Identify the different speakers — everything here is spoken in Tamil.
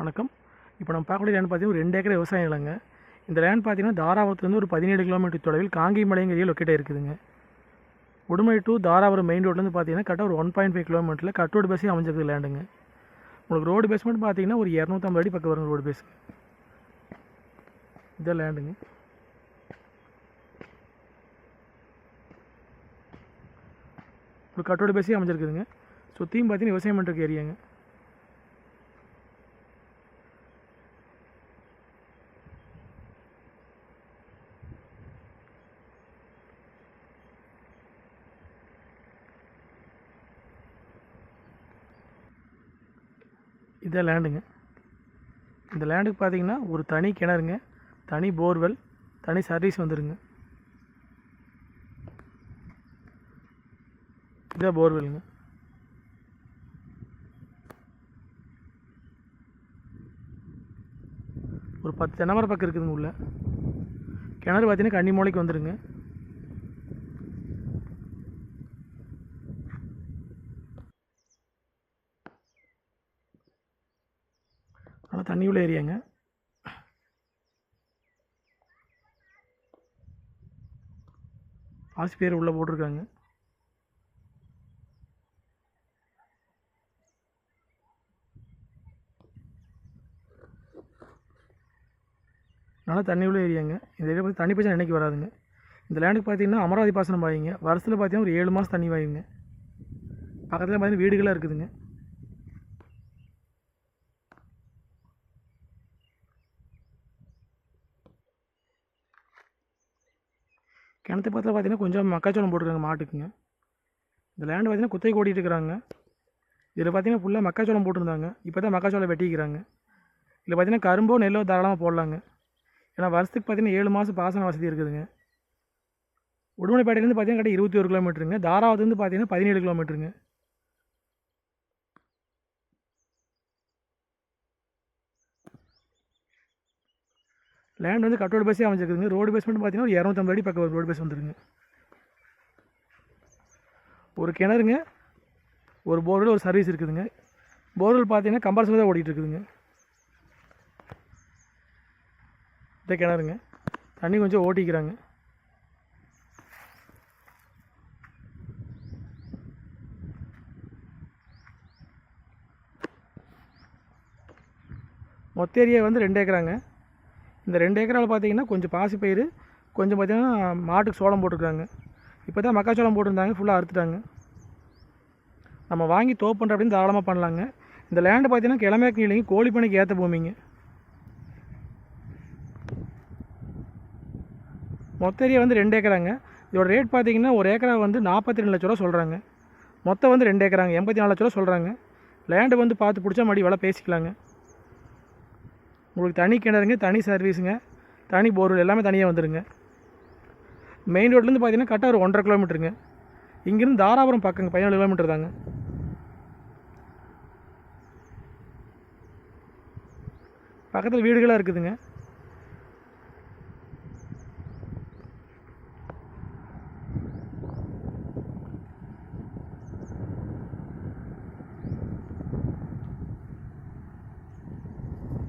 Speaker 1: வணக்கம். இப்போ நம்ம பார்க்கக்கூடிய லேண்ட் பார்த்தீங்கன்னா ஒரு ரெண்டு ஏக்கர் விவசாய நிலங்க இந்த லேண்ட் பார்த்தீங்கன்னா தாராபுரத்துலேருந்து ஒரு பதினேழு கிலோமீட்டர் தொலைவில் காங்கிமலைங்கிற லொக்கேட் இருக்குதுங்க. உடுமை டு தாராபுரம் மெயின் ரோட்லேருந்து பார்த்தீங்கன்னா கரெக்டாக ஒரு ஒன் பாயிண்ட் ஃபைவ் கிலோமீட்டரில் கட் ரோடு பேஸே அமைஞ்சிருக்கு லேண்டுங்க உங்களுக்கு ரோடு பேஸ் மட்டும் பார்த்தீங்கன்னா ஒரு இரநூத்தம்பது அடி பக்கம் வரும் ரோடு பேஸ் இதான் லேண்டுங்க ஒரு கட்டோடு பேஸே அமைஞ்சிருக்குதுங்க. சுற்றியும் பார்த்தீங்கன்னா விவசாயம் பண்ணுறக்கு ஏரியாங்க. இதான் லேண்டுங்க இந்த லேண்டுக்கு பார்த்தீங்கன்னா ஒரு தனி கிணறுங்க. தனி போர்வெல் தனி சர்வீஸ் வந்துடுங்க இதான் போர்வெல்லுங்க ஒரு பத்து தென்னமர பக்கம் இருக்குதுங்க உள்ள. கிணறு பார்த்தீங்கன்னா கன்னி மூலைக்கு வந்துடுங்க ஆனால் தண்ணி உள்ள ஏரியாங்க. ஆசி பேர் உள்ளே போட்டிருக்காங்க. நல்லா தண்ணி உள்ள ஏரியாங்க. இந்த ஏரியா பற்றி தண்ணி பிரச்சனை என்னைக்கு வராதுங்க. இந்த லேண்டுக்கு பார்த்தீங்கன்னா அமராவதி பாசனம் பாய்ங்க. வருஷத்தில் பார்த்தீங்கன்னா ஒரு ஏழு மாதம் தண்ணி வாயுங்க பக்கத்தில் பார்த்தீங்கன்னா வீடுகளாக இருக்குதுங்க. கிணத்து பக்கத்தில் பார்த்தீங்கன்னா கொஞ்சம் மக்காச்சோளம் போட்டுருக்காங்க மாட்டுக்குங்க. இந்த லேண்டு பார்த்தீங்கன்னா குத்தகை ஓட்டிகிட்டு இருக்கிறாங்க. இதில் பார்த்தீங்கன்னா ஃபுல்லாக மக்காச்சோளம் போட்டிருந்தாங்க. இப்போ தான் மக்காச்சோளம் வெட்டிக்கிறாங்க. இதில் பார்த்தீங்கன்னா கரும்போ நெல்லோ தாராளமாக போடலாங்க. ஏன்னா வருஷத்துக்கு பார்த்தீங்கன்னா ஏழு மாதம் பாசன வசதி இருக்குதுங்க. உடுமலைப்பேட்டையிலேருந்து பார்த்தீங்கன்னா கிட்ட இருபத்தி ஒரு கிலோமீட்டருங்க தாராவதுலேருந்து பார்த்தீங்கன்னா பதினேழு கிலோமீட்டருங்க லேண்ட் வந்து கட்டோடு பேஸே அமைச்சிருக்குதுங்க ரோடு பேஸ் மட்டும் பார்த்தீங்கன்னா ஒரு இரநூத்தம்பது அடி பக்கம் ரோடு பேஸ் வந்துருங்க. ஒரு கிணறுங்க ஒரு போர்வெல் ஒரு சர்வீஸ் இருக்குதுங்க. போர்வெல் பார்த்தீங்கன்னா கம்பல்சரி தான் ஓடிட்டு இருக்குதுங்க. இந்த கிணறுங்க. தண்ணி கொஞ்சம் ஓட்டிக்கிறாங்க. மொத்த ஏரியா வந்து ரெண்டு ஏக்கராங்க. இந்த ரெண்டு ஏக்கரால் பார்த்தீங்கன்னா கொஞ்சம் பாசிப்பயிறு கொஞ்சம் பார்த்தீங்கன்னா மாட்டுக்கு சோளம் போட்டிருக்காங்க. இப்போ தான் மக்காச்சோளம் போட்டிருந்தாங்க ஃபுல்லாக அறுத்துட்டாங்க. நம்ம வாங்கி தோப்பு பண்ணுற அப்படின்னு தாராளமாக பண்ணலாங்க. இந்த லேண்டு பார்த்தீங்கன்னா கிழமைக்கு இல்லைங்க கோழிப்பணிக்கு ஏற்ற பூமிங்க. மொத்த ஏரியா வந்து ரெண்டு ஏக்கராங்க. இதோட ரேட் பார்த்தீங்கன்னா ஒரு ஏக்கரா வந்து நாற்பத்தி ரெண்டு லட்ச ரூபா சொல்கிறாங்க மொத்தம் வந்து ரெண்டு ஏக்கராங்க எண்பத்தி நாலு லட்ச ரூபா சொல்கிறாங்க லேண்டு வந்து பார்த்து பிடிச்சா மறுபடியும் விலை பேசிக்கலாங்க. உங்களுக்கு தனி கிணறுங்க தனி சர்வீஸுங்க தனி போர்வெல் எல்லாமே தனியாக வந்துடுங்க மெயின் ரோட்லேருந்து பார்த்தீங்கன்னா கரெக்டாக ஒரு ஒன்றரை கிலோமீட்டருங்க இங்கேருந்து தாராபுரம் பக்கங்க பதினாலு கிலோமீட்டர் தாங்க. பக்கத்தில் வீடுகளாக இருக்குதுங்க.